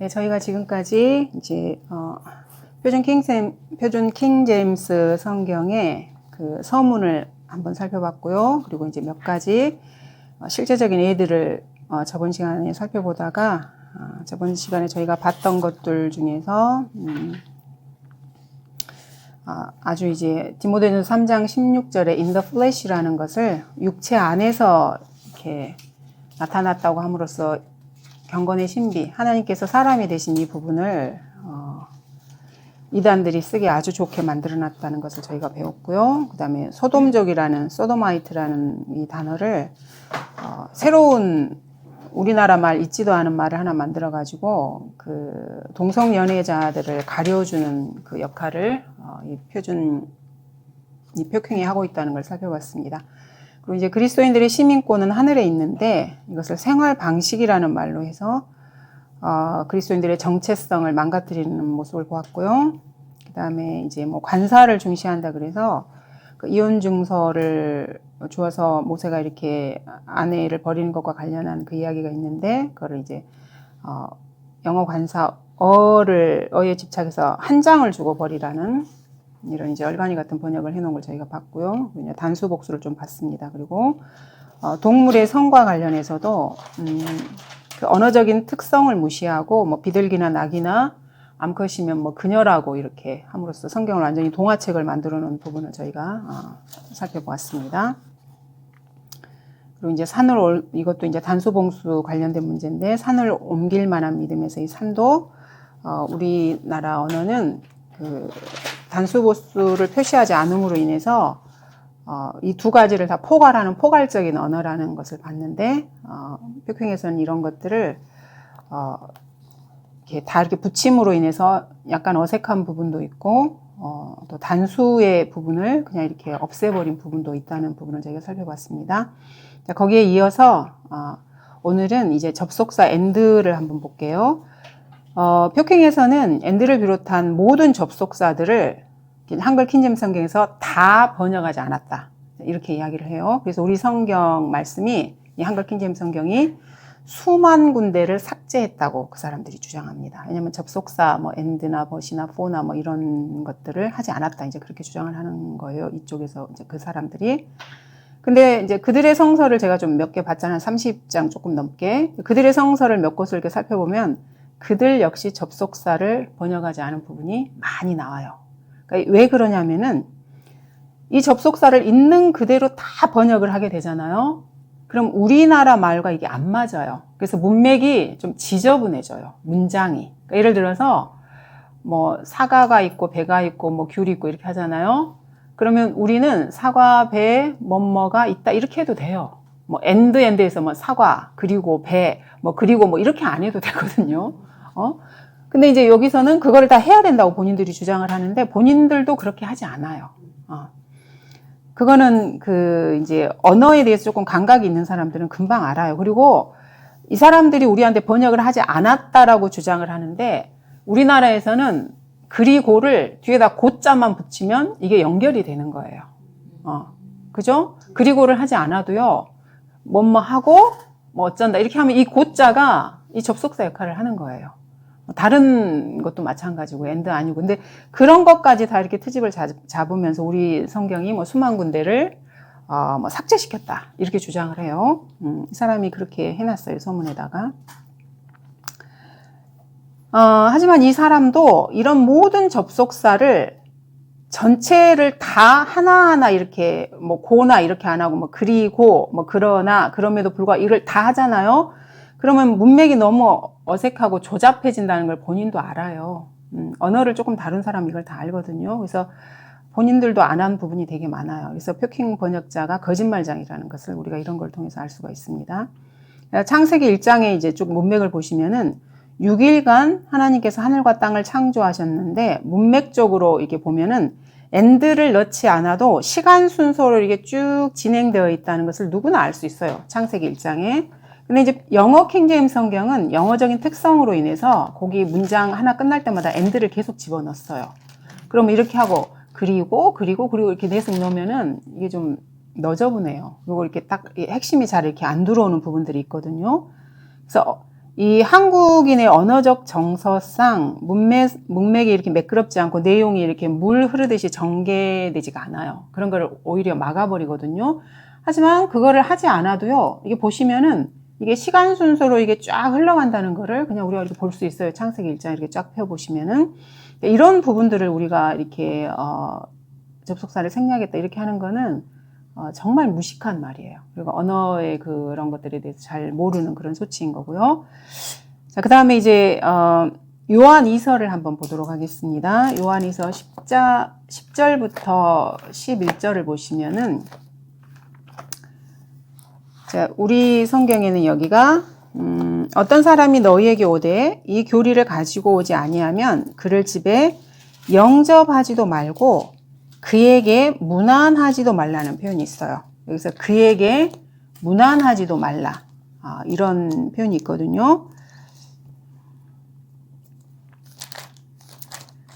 네, 저희가 지금까지 이제 어, 표준 킹잼 표준 킹 제임스 성경의 그 서문을 한번 살펴봤고요. 그리고 이제 몇 가지 어, 실제적인 예들을 어, 저번 시간에 살펴보다가 어, 저번 시간에 저희가 봤던 것들 중에서 음, 아, 아주 이제 디모데전서 3장 16절에 in the flesh라는 것을 육체 안에서 이렇게 나타났다고 함으로써 경건의 신비, 하나님께서 사람이 되신 이 부분을 어, 이단들이 쓰기 아주 좋게 만들어 놨다는 것을 저희가 배웠고요. 그 다음에 소돔족이라는 소도마이트라는 이 단어를 어, 새로운 우리나라 말 있지도 않은 말을 하나 만들어 가지고 그 동성 연애자들을 가려주는 그 역할을 어, 이 표준 이 표킹이 하고 있다는 걸 살펴봤습니다. 그리고 이제 그리스도인들의 시민권은 하늘에 있는데 이것을 생활 방식이라는 말로 해서 어, 그리스도인들의 정체성을 망가뜨리는 모습을 보았고요. 그 다음에 이제 뭐 관사를 중시한다 그래서 그 이혼 증서를 주어서 모세가 이렇게 아내를 버리는 것과 관련한 그 이야기가 있는데 그거를 이제 어, 영어 관사 어를 어에 집착해서 한 장을 주고 버리라는 이런 이제 얼간이 같은 번역을 해놓은 걸 저희가 봤고요. 단수 복수를 좀 봤습니다. 그리고 어, 동물의 성과 관련해서도 음, 그 언어적인 특성을 무시하고 뭐 비둘기나 낙이나 암컷이면 뭐 그녀라고 이렇게 함으로써 성경을 완전히 동화책을 만들어 놓은 부분을 저희가 어, 살펴보았습니다. 그리고 이제 산을 올, 이것도 이제 단수봉수 관련된 문제인데 산을 옮길 만한 믿음에서 이 산도 어, 우리나라 언어는 그 단수보수를 표시하지 않음으로 인해서 어, 이 두 가지를 다 포괄하는 포괄적인 언어라는 것을 봤는데 어, 표킹에서는 이런 것들을 어, 이렇게 다 이렇게 붙임으로 인해서 약간 어색한 부분도 있고 어, 또 단수의 부분을 그냥 이렇게 없애버린 부분도 있다는 부분을 저희가 살펴봤습니다. 자, 거기에 이어서 어, 오늘은 이제 접속사 and를 한번 볼게요. 어, 표킹에서는 and를 비롯한 모든 접속사들을 한글 킨잼 성경에서 다 번역하지 않았다. 이렇게 이야기를 해요. 그래서 우리 성경 말씀이 이 한글 킨잼 성경이 수만 군데를 삭제했다고 그 사람들이 주장합니다. 왜냐하면 접속사 뭐 and나 but이나 for나 뭐 이런 것들을 하지 않았다. 이제 그렇게 주장을 하는 거예요. 이쪽에서 이제 그 사람들이. 근데 이제 그들의 성서를 제가 좀 몇 개 봤잖아요. 30장 조금 넘게. 그들의 성서를 몇 곳을 이렇게 살펴보면 그들 역시 접속사를 번역하지 않은 부분이 많이 나와요. 그러니까 왜 그러냐면은 이 접속사를 있는 그대로 다 번역을 하게 되잖아요. 그럼 우리나라 말과 이게 안 맞아요. 그래서 문맥이 좀 지저분해져요. 문장이. 그러니까 예를 들어서 뭐 사과가 있고 배가 있고 뭐 귤이 있고 이렇게 하잖아요. 그러면 우리는 사과, 배, 뭐뭐가 있다 이렇게 해도 돼요. 뭐 엔드 엔드에서 뭐 사과 그리고 배 뭐 그리고 뭐 이렇게 안 해도 되거든요. 어? 근데 이제 여기서는 그거를 다 해야 된다고 본인들이 주장을 하는데 본인들도 그렇게 하지 않아요. 어. 그거는 그 이제 언어에 대해서 조금 감각이 있는 사람들은 금방 알아요. 그리고 이 사람들이 우리한테 번역을 하지 않았다라고 주장을 하는데 우리나라에서는 그리고를 뒤에다 고자만 붙이면 이게 연결이 되는 거예요. 어. 그죠? 그리고를 하지 않아도요. 뭐뭐 하고 뭐 어쩐다 이렇게 하면 이 고자가 이 접속사 역할을 하는 거예요. 다른 것도 마찬가지고 엔드 아니고 근데 그런 것까지 다 이렇게 트집을 잡으면서 우리 성경이 뭐 수만 군데를 어, 뭐 삭제시켰다 이렇게 주장을 해요. 음, 이 사람이 그렇게 해놨어요 소문에다가. 어, 하지만 이 사람도 이런 모든 접속사를 전체를 다 하나하나 이렇게 뭐 고나 이렇게 안 하고 뭐 그리고 뭐 그러나 그럼에도 불구하고 이걸 다 하잖아요. 그러면 문맥이 너무 어색하고 조잡해진다는 걸 본인도 알아요. 음, 언어를 조금 다룬 사람 이걸 다 알거든요. 그래서 본인들도 안 한 부분이 되게 많아요. 그래서 표킹 번역자가 거짓말장이라는 것을 우리가 이런 걸 통해서 알 수가 있습니다. 창세기 1장에 이제 쭉 문맥을 보시면은 6일간 하나님께서 하늘과 땅을 창조하셨는데 문맥적으로 이렇게 보면은 엔드를 넣지 않아도 시간 순서로 이게 쭉 진행되어 있다는 것을 누구나 알 수 있어요. 창세기 1장에. 근데 이제 영어 킹제임 성경은 영어적인 특성으로 인해서 거기 문장 하나 끝날 때마다 엔드를 계속 집어넣었어요. 그럼 이렇게 하고 그리고 그리고 그리고 이렇게 내서 넣으면은 이게 좀 너저분해요. 그리고 이렇게 딱 핵심이 잘 이렇게 안 들어오는 부분들이 있거든요. 그래서 이 한국인의 언어적 정서상 문맥, 문맥이 이렇게 매끄럽지 않고 내용이 이렇게 물 흐르듯이 전개되지가 않아요. 그런 걸 오히려 막아버리거든요. 하지만 그거를 하지 않아도요. 이게 보시면은 이게 시간 순서로 이게 쫙 흘러간다는 거를 그냥 우리가 이렇게 볼 수 있어요. 창세기 일장 이렇게 쫙 펴보시면은 이런 부분들을 우리가 이렇게 어, 접속사를 생략했다 이렇게 하는 거는 어, 정말 무식한 말이에요. 그리고 언어의 그런 것들에 대해서 잘 모르는 그런 소치인 거고요. 자, 그 다음에 이제, 어, 요한 2서를 한번 보도록 하겠습니다. 요한 2서 10자, 10절부터 11절을 보시면은, 자, 우리 성경에는 여기가, 음, 어떤 사람이 너희에게 오되 이 교리를 가지고 오지 아니하면 그를 집에 영접하지도 말고 그에게 무난하지도 말라는 표현이 있어요. 여기서 그에게 무난하지도 말라. 아, 이런 표현이 있거든요.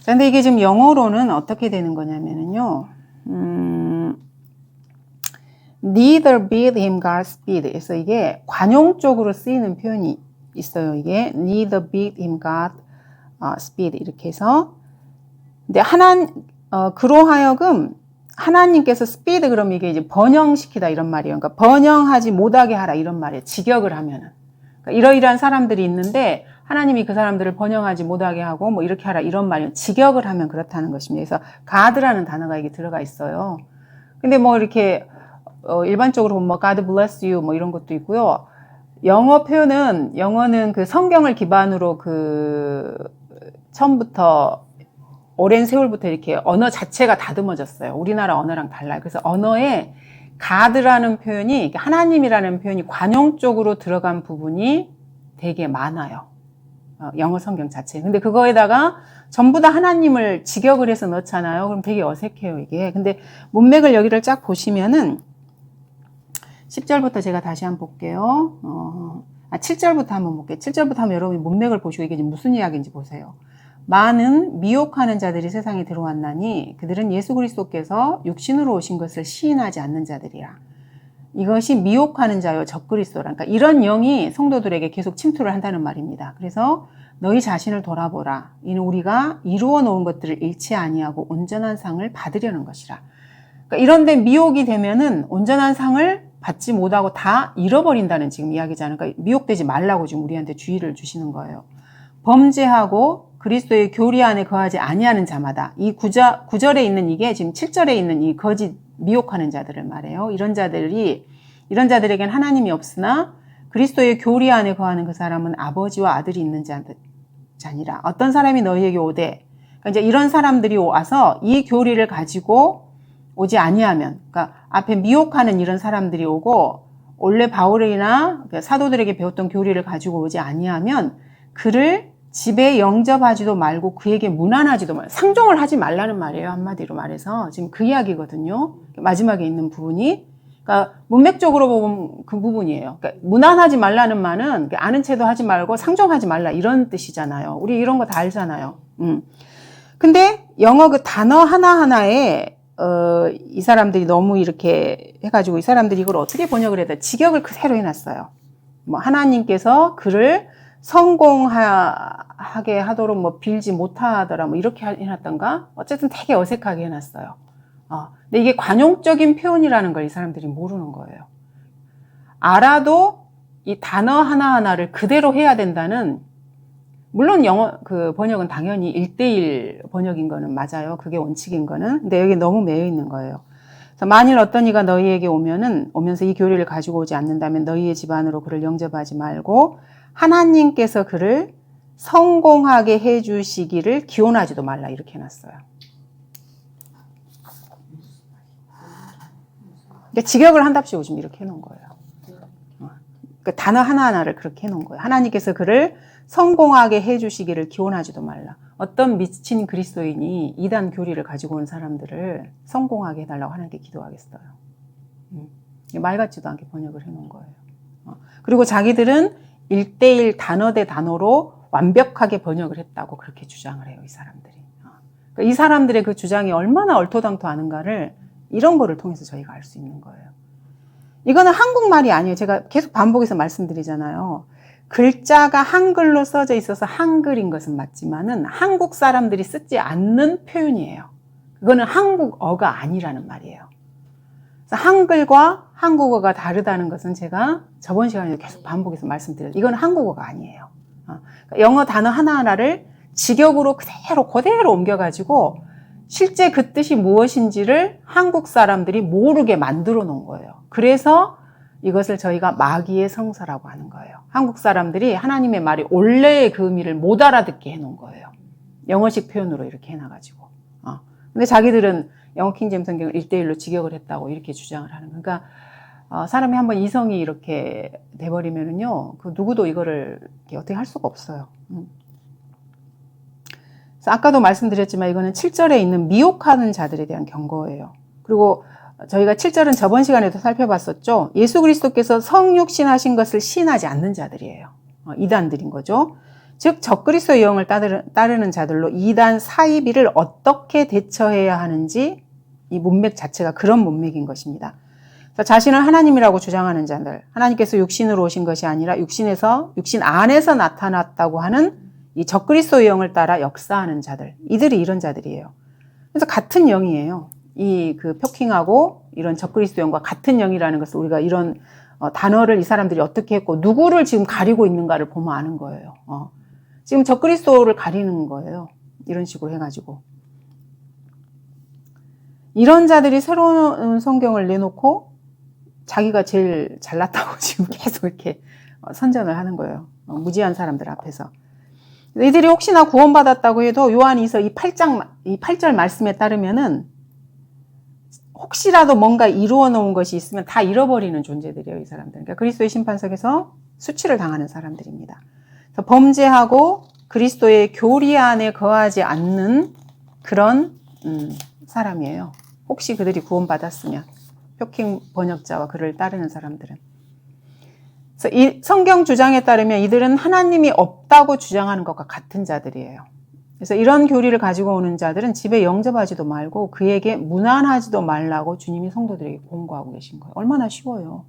자, 근데 이게 지금 영어로는 어떻게 되는 거냐면요. 음, neither bid him Godspeed. 그래서 이게 관용적으로 쓰이는 표현이 있어요. 이게 neither bid him God 어, 이렇게 해서 근데 하나 어, 그로하여금 하나님께서 스피드 그러면 이게 이제 번영시키다 이런 말이에요. 그러니까 번영하지 못하게 하라 이런 말이에요. 직역을 하면은. 그러니까 이러이러한 사람들이 있는데 하나님이 그 사람들을 번영하지 못하게 하고 뭐 이렇게 하라 이런 말이에요. 직역을 하면 그렇다는 것입니다. 그래서 가드라는 단어가 이게 들어가 있어요. 근데 뭐 이렇게 어, 일반적으로 보면 뭐 God bless you 뭐 이런 것도 있고요. 영어 표현은 영어는 그 성경을 기반으로 그 처음부터 오랜 세월부터 이렇게 언어 자체가 다듬어졌어요. 우리나라 언어랑 달라요. 그래서 언어에 가드라는 표현이 하나님이라는 표현이 관용적으로 들어간 부분이 되게 많아요. 어, 영어 성경 자체. 근데 그거에다가 전부 다 하나님을 직역을 해서 넣잖아요. 그럼 되게 어색해요, 이게. 근데 문맥을 여기를 쫙 보시면은 10절부터 제가 다시 한번 볼게요. 어, 아, 7절부터 한번 볼게요. 7절부터 한번 여러분이 문맥을 보시고 이게 무슨 이야기인지 보세요. 많은 미혹하는 자들이 세상에 들어왔나니 그들은 예수 그리스도께서 육신으로 오신 것을 시인하지 않는 자들이라. 이것이 미혹하는 자요 적그리스도라. 그러니까 이런 영이 성도들에게 계속 침투를 한다는 말입니다. 그래서 너희 자신을 돌아보라. 이는 우리가 이루어 놓은 것들을 잃지 아니하고 온전한 상을 받으려는 것이라. 그러니까 이런데 미혹이 되면은 온전한 상을 받지 못하고 다 잃어버린다는 지금 이야기잖아요. 그러니까 미혹되지 말라고 지금 우리한테 주의를 주시는 거예요. 범죄하고 그리스도의 교리 안에 거하지 아니하는 자마다 이 구자, 구절에 있는 이게 지금 7절에 있는 이 거짓 미혹하는 자들을 말해요. 이런 자들이 이런 자들에겐 하나님이 없으나 그리스도의 교리 안에 거하는 그 사람은 아버지와 아들이 있는 자, 자니라. 어떤 사람이 너희에게 오되 그러니까 이제 이런 사람들이 와서 이 교리를 가지고 오지 아니하면 그러니까 앞에 미혹하는 이런 사람들이 오고 원래 바울이나 그 사도들에게 배웠던 교리를 가지고 오지 아니하면 그를 집에 영접하지도 말고 그에게 무난하지도 말 상종을 하지 말라는 말이에요 한마디로 말해서. 지금 그 이야기거든요. 마지막에 있는 부분이. 그러니까 문맥적으로 보면 그 부분이에요. 그러니까 무난하지 말라는 말은 아는 채도 하지 말고 상종하지 말라 이런 뜻이잖아요. 우리 이런 거 다 알잖아요. 음. 근데 영어 그 단어 하나하나에 어, 이 사람들이 너무 이렇게 해가지고 이 사람들이 이걸 어떻게 번역을 해야 돼 직역을 그대로 해놨어요 뭐 하나님께서 그를 성공하게 하도록 뭐 빌지 못하더라 뭐 이렇게 해놨던가 어쨌든 되게 어색하게 해놨어요. 어, 근데 이게 관용적인 표현이라는 걸 이 사람들이 모르는 거예요. 알아도 이 단어 하나하나를 그대로 해야 된다는 물론 영어 그 번역은 당연히 1대1 번역인 거는 맞아요. 그게 원칙인 거는. 근데 여기 너무 매여 있는 거예요. 그래서 만일 어떤 이가 너희에게 오면은 오면서 이 교리를 가지고 오지 않는다면 너희의 집안으로 그를 영접하지 말고 하나님께서 그를 성공하게 해 주시기를 기원하지도 말라 이렇게 해 놨어요. 그러니까 직역을 한답시고 지금 이렇게 해 놓은 거예요. 그러니까 단어 하나하나를 그렇게 해 놓은 거예요. 하나님께서 그를 성공하게 해주시기를 기원하지도 말라. 어떤 미친 그리스도인이 이단 교리를 가지고 온 사람들을 성공하게 해달라고 하나님께 기도하겠어요. 음. 말 같지도 않게 번역을 해놓은 거예요. 어. 그리고 자기들은 1대1 단어 대 단어로 완벽하게 번역을 했다고 그렇게 주장을 해요, 이 사람들이. 어. 그러니까 이 사람들의 그 주장이 얼마나 얼토당토 하는가를 이런 거를 통해서 저희가 알 수 있는 거예요. 이거는 한국말이 아니에요. 제가 계속 반복해서 말씀드리잖아요. 글자가 한글로 써져 있어서 한글인 것은 맞지만은 한국 사람들이 쓰지 않는 표현이에요. 그거는 한국어가 아니라는 말이에요. 한글과 한국어가 다르다는 것은 제가 저번 시간에 계속 반복해서 말씀드렸어요. 이건 한국어가 아니에요. 어, 그러니까 영어 단어 하나하나를 직역으로 그대로 그대로 옮겨가지고 실제 그 뜻이 무엇인지를 한국 사람들이 모르게 만들어 놓은 거예요. 그래서 이것을 저희가 마귀의 성사라고 하는 거예요. 한국 사람들이 하나님의 말이 원래의 그 의미를 못 알아듣게 해놓은 거예요. 영어식 표현으로 이렇게 해놔가지고. 어. 근데 자기들은 영어 킹잼 성경을 1대1로 직역을 했다고 이렇게 주장을 하는 거예요. 그러니까 어, 사람이 한번 이성이 이렇게 돼버리면은요, 그 누구도 이거를 어떻게 할 수가 없어요. 음. 아까도 말씀드렸지만 이거는 7절에 있는 미혹하는 자들에 대한 경고예요. 그리고 저희가 7절은 저번 시간에도 살펴봤었죠. 예수 그리스도께서 성육신하신 것을 시인하지 않는 자들이에요. 어, 이단들인 거죠. 즉 적그리스도의 영을 따르는 자들로 이단 사이비를 어떻게 대처해야 하는지 이 문맥 자체가 그런 문맥인 것입니다. 자신을 하나님이라고 주장하는 자들, 하나님께서 육신으로 오신 것이 아니라 육신에서 육신 안에서 나타났다고 하는 이 적그리스도의 영을 따라 역사하는 자들, 이들이 이런 자들이에요. 그래서 같은 영이에요. 이 그 표킹하고 이런 적그리스도 영과 같은 영이라는 것을 우리가 이런 어, 단어를 이 사람들이 어떻게 했고 누구를 지금 가리고 있는가를 보면 아는 거예요. 어. 지금 적그리스도를 가리는 거예요. 이런 식으로 해가지고 이런 자들이 새로운 성경을 내놓고 자기가 제일 잘났다고 지금 계속 이렇게 어, 선전을 하는 거예요. 어, 무지한 사람들 앞에서. 이들이 혹시나 구원받았다고 해도 요한이서 이 8장, 이 8절 말씀에 따르면은 혹시라도 뭔가 이루어 놓은 것이 있으면 다 잃어버리는 존재들이에요, 이 사람들. 그러니까 그리스도의 심판석에서 수치를 당하는 사람들입니다. 범죄하고 그리스도의 교리 안에 거하지 않는 그런 음, 사람이에요. 혹시 그들이 구원받았으면 표킹 번역자와 그를 따르는 사람들은 그래서 이 성경 주장에 따르면 이들은 하나님이 없다고 주장하는 것과 같은 자들이에요. 그래서 이런 교리를 가지고 오는 자들은 집에 영접하지도 말고 그에게 무난하지도 말라고 주님이 성도들에게 공고하고 계신 거예요. 얼마나 쉬워요.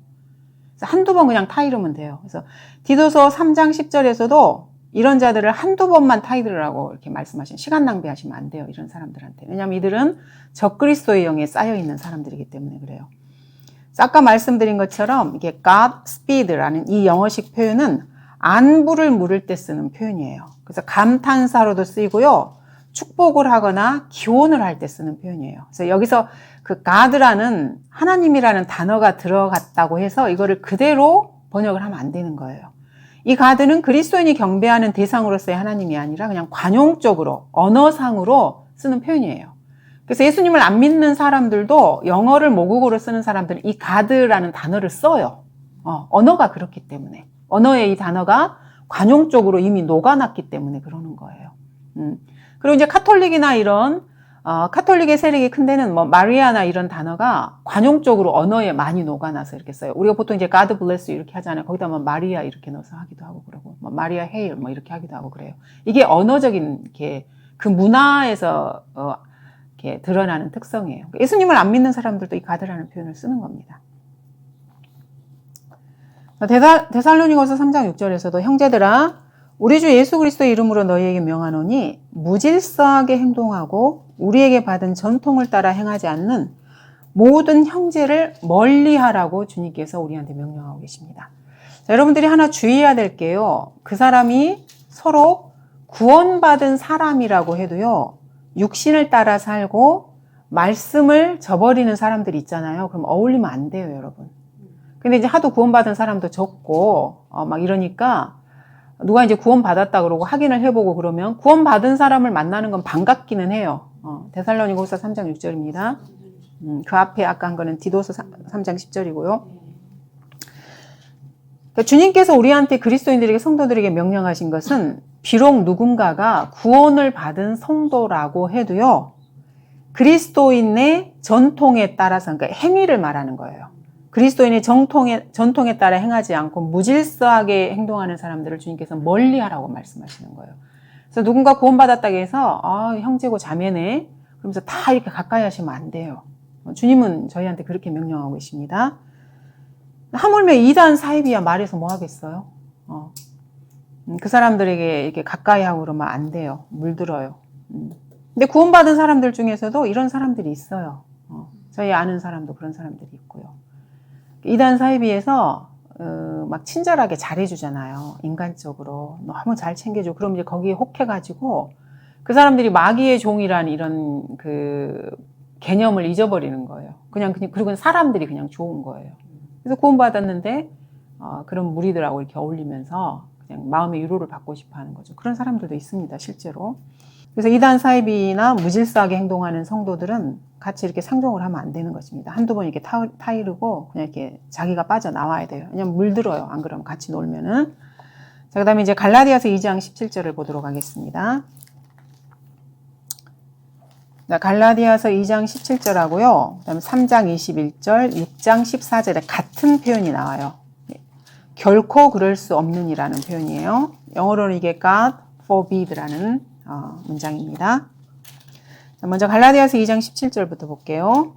한두 번 그냥 타이르면 돼요. 그래서 디도서 3장 10절에서도 이런 자들을 한두 번만 타이르라고 이렇게 말씀하신 시간 낭비하시면 안 돼요. 이런 사람들한테. 왜냐하면 이들은 적그리스도의 영에 쌓여 있는 사람들이기 때문에 그래요. 아까 말씀드린 것처럼 이게 God speed라는 이 영어식 표현은 안부를 물을 때 쓰는 표현이에요. 그래서 감탄사로도 쓰이고요. 축복을 하거나 기원을 할 때 쓰는 표현이에요. 그래서 여기서 그 God라는 하나님이라는 단어가 들어갔다고 해서 이거를 그대로 번역을 하면 안 되는 거예요. 이 가드는 그리스도인이 경배하는 대상으로서의 하나님이 아니라 그냥 관용적으로 언어상으로 쓰는 표현이에요. 그래서 예수님을 안 믿는 사람들도 영어를 모국어로 쓰는 사람들은 이 가드라는 단어를 써요. 어, 언어가 그렇기 때문에. 언어의 이 단어가 관용적으로 이미 녹아났기 때문에 그러는 거예요. 음. 그리고 이제 카톨릭이나 이런 어, 카톨릭의 세력이 큰 데는 뭐 마리아나 이런 단어가 관용적으로 언어에 많이 녹아나서 이렇게 써요. 우리가 보통 이제 God bless 이렇게 하잖아요. 거기다 뭐 마리아 이렇게 넣어서 하기도 하고 그러고 뭐 마리아 헤일 뭐 이렇게 하기도 하고 그래요. 이게 언어적인 게그 문화에서 어, 이렇게 드러나는 특성이에요. 예수님을 안 믿는 사람들도 이 가드라는 표현을 쓰는 겁니다. 데살, 데살로니가서 3장 6절에서도 형제들아 우리 주 예수 그리스도의 이름으로 너희에게 명하노니 무질서하게 행동하고 우리에게 받은 전통을 따라 행하지 않는 모든 형제를 멀리하라고 주님께서 우리한테 명령하고 계십니다. 자, 여러분들이 하나 주의해야 될 게요. 그 사람이 서로 구원받은 사람이라고 해도요. 육신을 따라 살고 말씀을 저버리는 사람들이 있잖아요. 그럼 어울리면 안 돼요, 여러분. 근데 이제 하도 구원받은 사람도 적고 어, 막 이러니까 누가 이제 구원받았다 그러고 확인을 해보고 그러면 구원받은 사람을 만나는 건 반갑기는 해요. 어, 데살로니고서 3장 6절입니다. 음, 그 앞에 아까 한 거는 디도서 3 장 10절이고요. 그러니까 주님께서 우리한테 그리스도인들에게 성도들에게 명령하신 것은 비록 누군가가 구원을 받은 성도라고 해도요. 그리스도인의 전통에 따라서 그러니까 행위를 말하는 거예요. 그리스도인의 정통에, 전통에 따라 행하지 않고 무질서하게 행동하는 사람들을 주님께서 멀리 하라고 말씀하시는 거예요. 그래서 누군가 구원받았다고 해서, 아, 형제고 자매네. 그러면서 다 이렇게 가까이 하시면 안 돼요. 주님은 저희한테 그렇게 명령하고 계십니다. 하물며 이단 사입이야 말해서 뭐 하겠어요? 어. 음, 그 사람들에게 이렇게 가까이 하고 그러면 안 돼요. 물들어요. 음. 근데 구원받은 사람들 중에서도 이런 사람들이 있어요. 어, 저희 아는 사람도 그런 사람들이 있고요. 이단 사이비에서 어, 막 친절하게 잘해주잖아요. 인간적으로 너무 잘 챙겨줘. 그럼 이제 거기에 혹해가지고 그 사람들이 마귀의 종이란 이런 그 개념을 잊어버리는 거예요. 그냥 그냥 그리고 사람들이 그냥 좋은 거예요. 그래서 구원받았는데 어, 그런 무리들하고 이렇게 어울리면서 그냥 마음의 위로를 받고 싶어 하는 거죠. 그런 사람들도 있습니다, 실제로. 그래서 이단 사이비나 무질서하게 행동하는 성도들은 같이 이렇게 상종을 하면 안 되는 것입니다. 한두 번 이렇게 타, 타이르고 그냥 이렇게 자기가 빠져 나와야 돼요. 왜냐면 물들어요. 안 그러면 같이 놀면은. 자, 그 다음에 이제 갈라디아서 2장 17절을 보도록 하겠습니다. 자, 갈라디아서 2장 17절하고요. 그 다음에 3장 21절, 6장 14절에 같은 표현이 나와요. 결코 그럴 수 없는이라는 표현이에요. 영어로는 이게 God forbid라는 어, 문장입니다. 자, 먼저 갈라디아서 2장 17절부터 볼게요.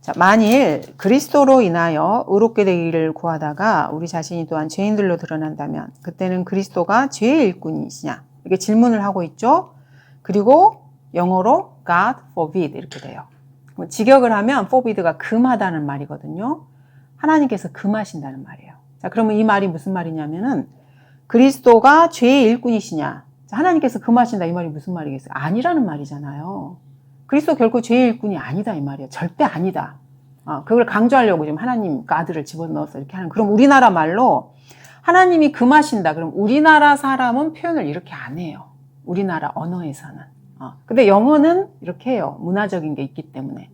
자, 만일 그리스도로 인하여 의롭게 되기를 구하다가 우리 자신이 또한 죄인들로 드러난다면 그때는 그리스도가 죄의 일꾼이시냐? 이렇게 질문을 하고 있죠. 그리고 영어로 God forbid 이렇게 돼요. 직역을 하면 forbid가 금하다는 말이거든요. 하나님께서 금하신다는 말이에요. 자, 그러면 이 말이 무슨 말이냐면은 그리스도가 죄의 일꾼이시냐? 자, 하나님께서 금하신다 이 말이 무슨 말이겠어요? 아니라는 말이잖아요. 그리스도 결코 죄의 일꾼이 아니다 이 말이에요. 절대 아니다. 어, 그걸 강조하려고 지금 하나님 아들을 집어넣어서 이렇게 하는. 그럼 우리나라 말로 하나님이 금하신다. 그럼 우리나라 사람은 표현을 이렇게 안 해요. 우리나라 언어에서는. 어, 근데 영어는 이렇게 해요. 문화적인 게 있기 때문에.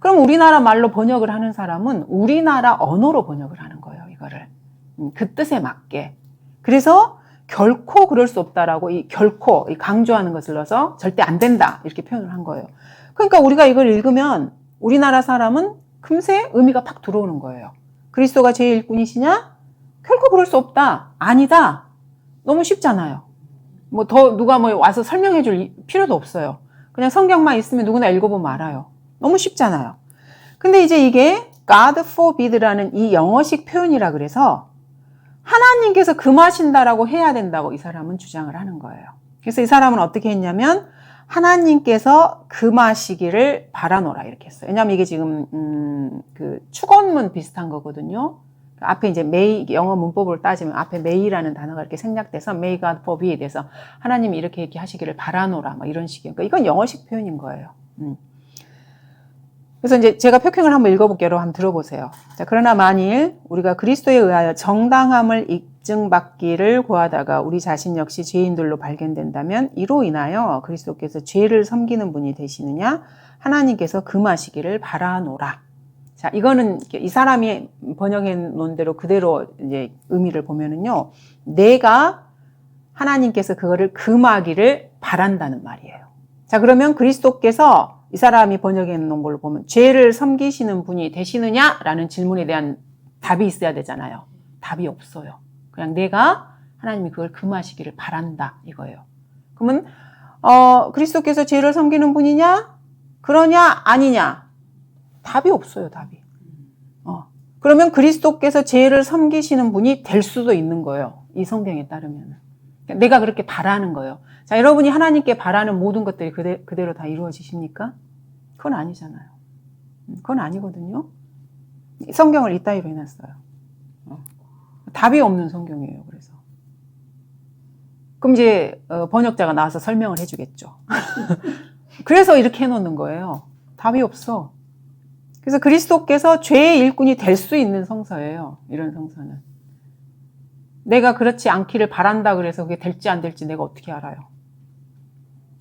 그럼 우리나라 말로 번역을 하는 사람은 우리나라 언어로 번역을 하는 거예요. 이거를. 음, 그 뜻에 맞게. 그래서 결코 그럴 수 없다라고 이 결코 이 강조하는 것을 넣어서 절대 안 된다 이렇게 표현을 한 거예요. 그러니까 우리가 이걸 읽으면 우리나라 사람은 금세 의미가 팍 들어오는 거예요. 그리스도가 제 일꾼이시냐? 결코 그럴 수 없다. 아니다. 너무 쉽잖아요. 뭐 더 누가 뭐 와서 설명해 줄 필요도 없어요. 그냥 성경만 있으면 누구나 읽어보면 알아요. 너무 쉽잖아요. 근데 이제 이게 God forbid라는 이 영어식 표현이라 그래서 하나님께서 금하신다라고 해야 된다고 이 사람은 주장을 하는 거예요. 그래서 이 사람은 어떻게 했냐면 하나님께서 금하시기를 바라노라 이렇게 했어요. 왜냐하면 이게 지금 음, 그 축원문 비슷한 거거든요. 앞에 이제 may 영어 문법으로 따지면 앞에 may라는 단어가 이렇게 생략돼서 God forbid에 대해서 하나님이 이렇게 이렇게 하시기를 바라노라 막 이런 식이에요. 그러니까 이건 영어식 표현인 거예요. 음. 그래서 이제 제가 표경을 한번 읽어볼게요. 한번 들어보세요. 자, 그러나 만일 우리가 그리스도에 의하여 정당함을 입증받기를 구하다가 우리 자신 역시 죄인들로 발견된다면 이로 인하여 그리스도께서 죄를 섬기는 분이 되시느냐? 하나님께서 금하시기를 바라노라. 자, 이거는 이 사람이 번역해 놓은 대로 그대로 이제 의미를 보면은요. 내가 하나님께서 그거를 금하기를 바란다는 말이에요. 자, 그러면 그리스도께서 이 사람이 번역해 놓은 걸로 보면 죄를 섬기시는 분이 되시느냐라는 질문에 대한 답이 있어야 되잖아요. 답이 없어요. 그냥 내가 하나님이 그걸 금하시기를 바란다 이거예요. 그러면 어, 그리스도께서 죄를 섬기는 분이냐? 그러냐? 아니냐? 답이 없어요, 답이. 어. 그러면 그리스도께서 죄를 섬기시는 분이 될 수도 있는 거예요. 이 성경에 따르면. 내가 그렇게 바라는 거예요. 자, 여러분이 하나님께 바라는 모든 것들이 그대, 그대로 다 이루어지십니까? 그건 아니잖아요. 음, 그건 아니거든요. 성경을 이따위로 해놨어요. 어. 답이 없는 성경이에요, 그래서. 그럼 이제 어, 번역자가 나와서 설명을 해주겠죠. 그래서 이렇게 해놓는 거예요. 답이 없어. 그래서 그리스도께서 죄의 일꾼이 될 수 있는 성서예요. 이런 성서는. 내가 그렇지 않기를 바란다 그래서 그게 될지 안 될지 내가 어떻게 알아요?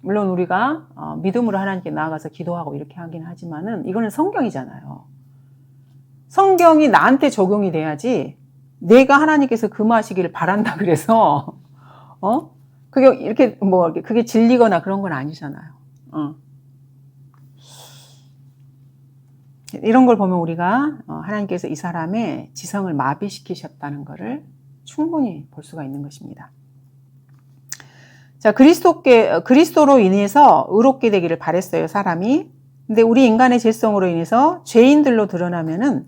물론 우리가 어, 믿음으로 하나님께 나아가서 기도하고 이렇게 하긴 하지만은 이거는 성경이잖아요. 성경이 나한테 적용이 돼야지 내가 하나님께서 금하시기를 바란다 그래서 어 그게 이렇게 뭐 그게 진리거나 그런 건 아니잖아요. 어. 이런 걸 보면 우리가 어, 하나님께서 이 사람의 지성을 마비시키셨다는 것을 충분히 볼 수가 있는 것입니다. 자, 그리스도께, 그리스도로 인해서 의롭게 되기를 바랬어요, 사람이. 근데 우리 인간의 죄성으로 인해서 죄인들로 드러나면은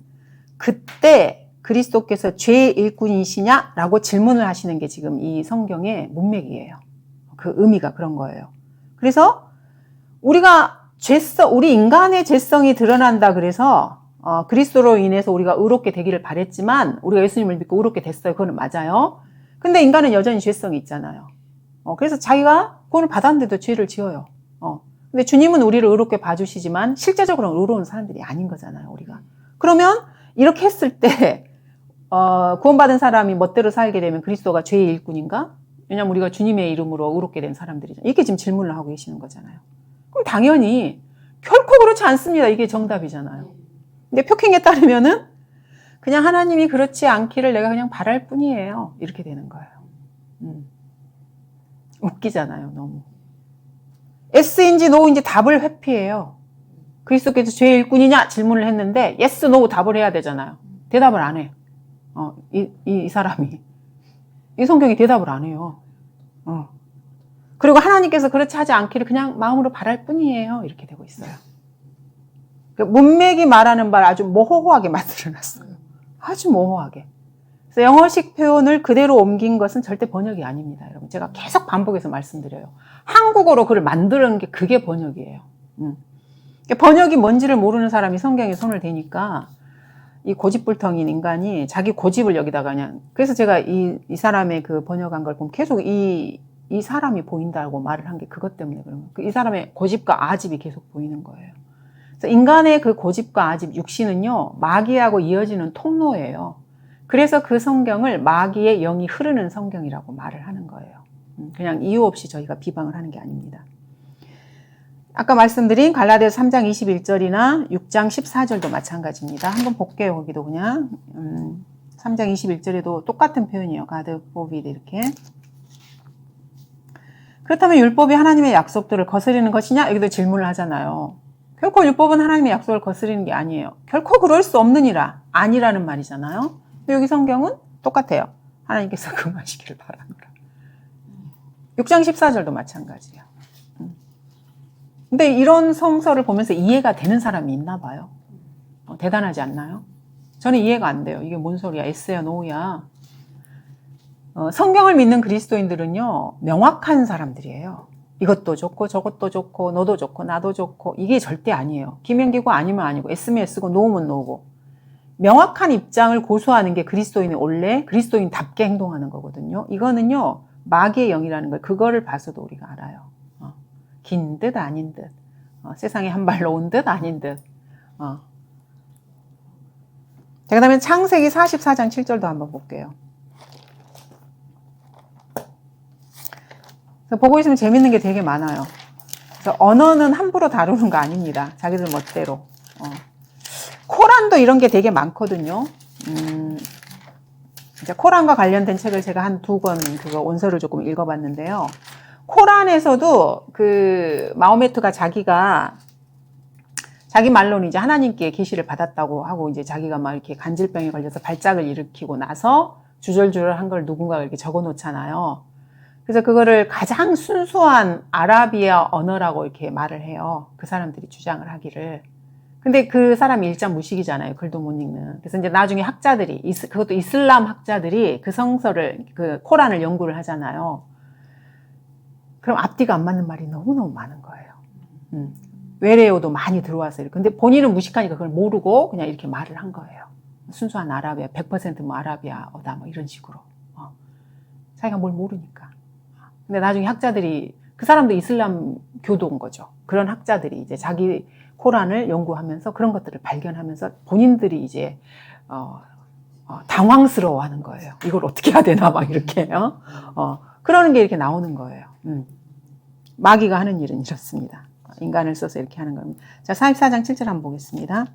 그때 그리스도께서 죄의 일꾼이시냐 라고 질문을 하시는 게 지금 이 성경의 문맥이에요. 그 의미가 그런 거예요. 그래서 우리가 죄성, 우리 인간의 죄성이 드러난다 그래서 어, 그리스도로 인해서 우리가 의롭게 되기를 바랬지만 우리가 예수님을 믿고 의롭게 됐어요. 그거는 맞아요. 근데 인간은 여전히 죄성이 있잖아요. 어, 그래서 자기가 구원을 받았는데도 죄를 지어요. 어. 근데 주님은 우리를 의롭게 봐주시지만 실제적으로는 의로운 사람들이 아닌 거잖아요. 우리가. 그러면 이렇게 했을 때 어, 구원받은 사람이 멋대로 살게 되면 그리스도가 죄의 일꾼인가? 왜냐면 우리가 주님의 이름으로 의롭게 된 사람들이죠. 이렇게 지금 질문을 하고 계시는 거잖아요. 그럼 당연히 결코 그렇지 않습니다. 이게 정답이잖아요. 근데 표킹에 따르면은 그냥 하나님이 그렇지 않기를 내가 그냥 바랄 뿐이에요. 이렇게 되는 거예요. 음. 웃기잖아요, 너무. S인지 No인지 답을 회피해요. 그리스도께서 죄의 일꾼이냐 질문을 했는데 yes, no 답을 해야 되잖아요. 대답을 안 해. 어, 이, 이, 이 사람이. 이 성경이 대답을 안 해요. 어. 그리고 하나님께서 그렇지 하지 않기를 그냥 마음으로 바랄 뿐이에요. 이렇게 되고 있어요. 그 문맥이 말하는 바를 아주 모호하게 만들어놨어요. 아주 모호하게. 그래서 영어식 표현을 그대로 옮긴 것은 절대 번역이 아닙니다. 여러분. 제가 계속 반복해서 말씀드려요. 한국어로 그걸 만드는 게 그게 번역이에요. 음. 번역이 뭔지를 모르는 사람이 성경에 손을 대니까 이 고집불통인 인간이 자기 고집을 여기다가 그냥 그래서 제가 이, 이 사람의 그 번역한 걸 보면 계속 이, 이 사람이 보인다고 말을 한 게 그것 때문에 그런 거예요. 이 사람의 고집과 아집이 계속 보이는 거예요. 인간의 그 고집과 아집, 육신은요, 마귀하고 이어지는 통로예요. 그래서 그 성경을 마귀의 영이 흐르는 성경이라고 말을 하는 거예요. 음, 그냥 이유 없이 저희가 비방을 하는 게 아닙니다. 아까 말씀드린 갈라디아서 3장 21절이나 6장 14절도 마찬가지입니다. 한번 볼게요. 거기도 그냥 음, 3장 21절에도 똑같은 표현이에요. 가드 포비드 이렇게. 그렇다면 율법이 하나님의 약속들을 거스르는 것이냐? 여기도 질문을 하잖아요. 결코 율법은 하나님의 약속을 거스르는 게 아니에요. 결코 그럴 수 없느니라. 아니라는 말이잖아요. 여기 성경은 똑같아요. 하나님께서 금하시기를 바랍니다. 6장 14절도 마찬가지예요. 음. 근데 이런 성서를 보면서 이해가 되는 사람이 있나 봐요. 어, 대단하지 않나요? 저는 이해가 안 돼요. 이게 뭔 소리야? S야, 노야. 어, 성경을 믿는 그리스도인들은요, 명확한 사람들이에요. 이것도 좋고 저것도 좋고 너도 좋고 나도 좋고 이게 절대 아니에요. 김연기고 아니면 아니고 S면 S고 노면 노고 명확한 입장을 고수하는 게 그리스도인의 원래 그리스도인답게 행동하는 거거든요. 이거는요 마귀의 영이라는 걸 그거를 봐서도 우리가 알아요. 어, 긴듯 아닌 듯 어, 세상에 한 발로 온 듯 아닌 듯. 어. 자, 그 다음에 창세기 44장 7절도 한번 볼게요. 보고 있으면 재밌는 게 되게 많아요. 그래서 언어는 함부로 다루는 거 아닙니다. 자기들 멋대로. 어. 코란도 이런 게 되게 많거든요. 음, 이제 코란과 관련된 책을 제가 한 두 권 그거 원서를 조금 읽어봤는데요. 코란에서도 그 마호메트가 자기가 자기 말로는 이제 하나님께 계시를 받았다고 하고 이제 자기가 막 이렇게 간질병에 걸려서 발작을 일으키고 나서 주절주절 한 걸 누군가가 이렇게 적어 놓잖아요. 그래서 그거를 가장 순수한 아라비아 언어라고 이렇게 말을 해요. 그 사람들이 주장을 하기를. 근데 그 사람이 일장 무식이잖아요. 글도 못 읽는. 그래서 이제 나중에 학자들이, 그것도 이슬람 학자들이 그 성서를, 그 코란을 연구를 하잖아요. 그럼 앞뒤가 안 맞는 말이 너무너무 많은 거예요. 음. 외래어도 많이 들어와서. 근데 본인은 무식하니까 그걸 모르고 그냥 이렇게 말을 한 거예요. 순수한 아라비아, 100%뭐 아라비아어다, 뭐 이런 식으로. 어. 자기가 뭘 모르니까. 근데 나중에 학자들이 그 사람도 이슬람 교도인 거죠. 그런 학자들이 이제 자기 코란을 연구하면서 그런 것들을 발견하면서 본인들이 이제 어, 어, 당황스러워하는 거예요. 이걸 어떻게 해야 되나 막 이렇게요. 어, 그러는 게 이렇게 나오는 거예요. 음. 마귀가 하는 일은 이렇습니다. 인간을 써서 이렇게 하는 겁니다. 자, 44장 7절 한번 보겠습니다.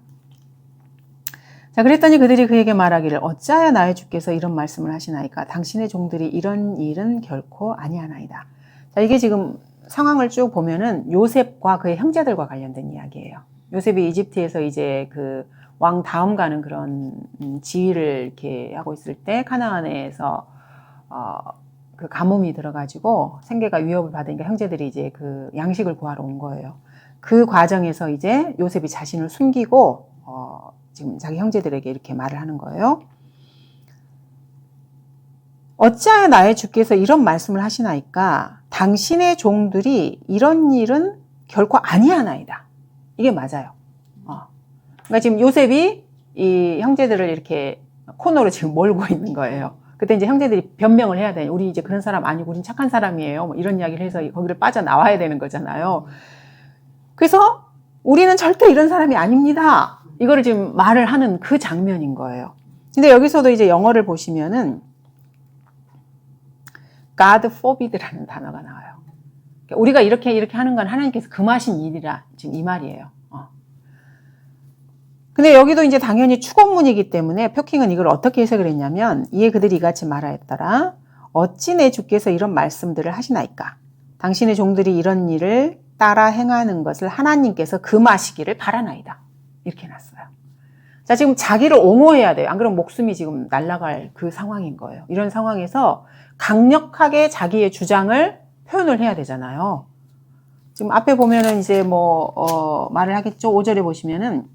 자, 그랬더니 그들이 그에게 말하기를 어찌하여 나의 주께서 이런 말씀을 하시나이까 당신의 종들이 이런 일은 결코 아니하나이다. 자, 이게 지금 상황을 쭉 보면은 요셉과 그의 형제들과 관련된 이야기예요. 요셉이 이집트에서 이제 그 왕 다음 가는 그런 음, 지위를 이렇게 하고 있을 때 카나안에서 어, 그 가뭄이 들어가지고 생계가 위협을 받으니까 형제들이 이제 그 양식을 구하러 온 거예요. 그 과정에서 이제 요셉이 자신을 숨기고 어, 지금 자기 형제들에게 이렇게 말을 하는 거예요. 어찌하여 나의 주께서 이런 말씀을 하시나이까? 당신의 종들이 이런 일은 결코 아니하나이다. 이게 맞아요. 어. 그러니까 지금 요셉이 이 형제들을 이렇게 코너로 지금 몰고 있는 거예요. 그때 이제 형제들이 변명을 해야 돼. 우리 이제 그런 사람 아니고 우린 착한 사람이에요. 뭐 이런 이야기를 해서 거기를 빠져나와야 되는 거잖아요. 그래서 우리는 절대 이런 사람이 아닙니다. 이거를 지금 말을 하는 그 장면인 거예요. 근데 여기서도 이제 영어를 보시면은 God forbidd라는 단어가 나와요. 그러니까 우리가 이렇게 이렇게 하는 건 하나님께서 금하신 일이라 지금 이 말이에요. 어. 근데 여기도 이제 당연히 축원문이기 때문에 표킹은 이걸 어떻게 해석을 했냐면 이에 그들이 이같이 말하였더라. 어찌 내 주께서 이런 말씀들을 하시나이까? 당신의 종들이 이런 일을 따라 행하는 것을 하나님께서 금하시기를 바라나이다. 이렇게 놨어요. 자, 지금 자기를 옹호해야 돼요. 안 그러면 목숨이 지금 날아갈 그 상황인 거예요. 이런 상황에서 강력하게 자기의 주장을 표현을 해야 되잖아요. 지금 앞에 보면은 이제 뭐, 어, 말을 하겠죠. 5절에 보시면은,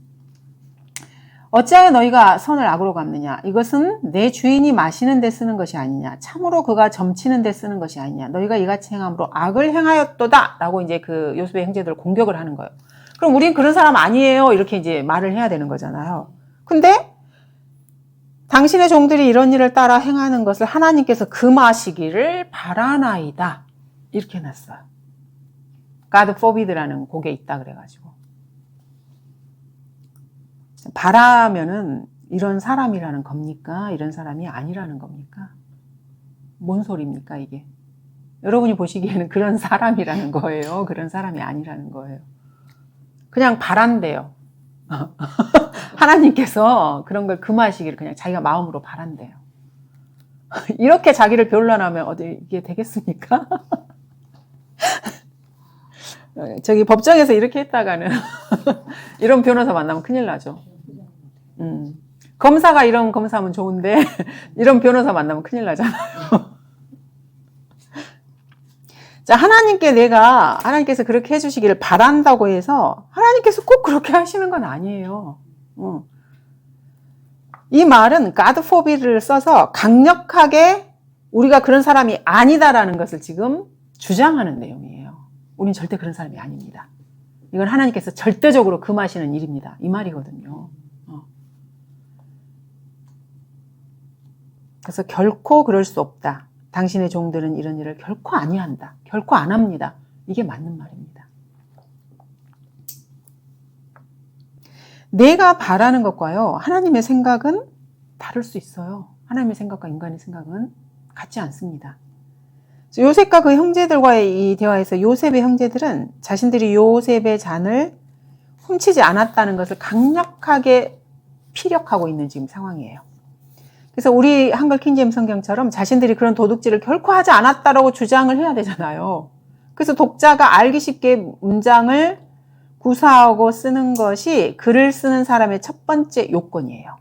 어찌하여 너희가 선을 악으로 갚느냐? 이것은 내 주인이 마시는 데 쓰는 것이 아니냐? 참으로 그가 점치는 데 쓰는 것이 아니냐? 너희가 이같이 행함으로 악을 행하였도다! 라고 이제 그 요셉의 형제들을 공격을 하는 거예요. 그럼 우린 그런 사람 아니에요. 이렇게 이제 말을 해야 되는 거잖아요. 근데 당신의 종들이 이런 일을 따라 행하는 것을 하나님께서 금하시기를 바라나이다. 이렇게 해놨어요. God forbidd라는 곡에 있다 그래가지고. 바라면은 이런 사람이라는 겁니까? 이런 사람이 아니라는 겁니까? 뭔 소리입니까, 이게? 여러분이 보시기에는 그런 사람이라는 거예요. 그런 사람이 아니라는 거예요. 그냥 바란대요. 하나님께서 그런 걸 금하시기를 그냥 자기가 마음으로 바란대요. 이렇게 자기를 변론하면 어디 이게 되겠습니까? 저기 법정에서 이렇게 했다가는 이런 변호사 만나면 큰일 나죠. 음. 검사가 이런 검사하면 좋은데 이런 변호사 만나면 큰일 나잖아요. 자, 하나님께 내가 하나님께서 그렇게 해주시기를 바란다고 해서 하나님께서 꼭 그렇게 하시는 건 아니에요. 어. 이 말은 God forbidd를 써서 강력하게 우리가 그런 사람이 아니다라는 것을 지금 주장하는 내용이에요. 우린 절대 그런 사람이 아닙니다. 이건 하나님께서 절대적으로 금하시는 일입니다. 이 말이거든요. 어. 그래서 결코 그럴 수 없다. 당신의 종들은 이런 일을 결코 아니한다. 결코 안 합니다. 이게 맞는 말입니다. 내가 바라는 것과요, 하나님의 생각은 다를 수 있어요. 하나님의 생각과 인간의 생각은 같지 않습니다. 요셉과 그 형제들과의 이 대화에서 요셉의 형제들은 자신들이 요셉의 잔을 훔치지 않았다는 것을 강력하게 피력하고 있는 지금 상황이에요. 그래서 우리 한글 킹제임 성경처럼 자신들이 그런 도둑질을 결코 하지 않았다라고 주장을 해야 되잖아요. 그래서 독자가 알기 쉽게 문장을 구사하고 쓰는 것이 글을 쓰는 사람의 첫 번째 요건이에요.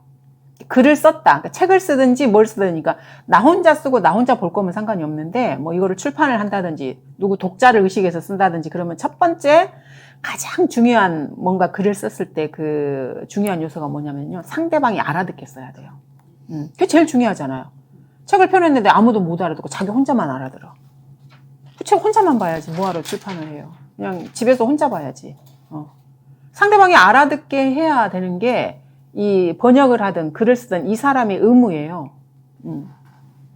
글을 썼다. 그러니까 책을 쓰든지 뭘 쓰든지. 그러니까 나 혼자 쓰고 나 혼자 볼 거면 상관이 없는데 뭐 이거를 출판을 한다든지 누구 독자를 의식해서 쓴다든지 그러면 첫 번째 가장 중요한 뭔가 글을 썼을 때 그 중요한 요소가 뭐냐면요. 상대방이 알아듣게 써야 돼요. 음, 그게 제일 중요하잖아요. 책을 펴냈는데 아무도 못 알아듣고 자기 혼자만 알아들어. 그 책 혼자만 봐야지. 뭐하러 출판을 해요. 그냥 집에서 혼자 봐야지. 어. 상대방이 알아듣게 해야 되는 게 이 번역을 하든 글을 쓰든 이 사람의 의무예요. 음.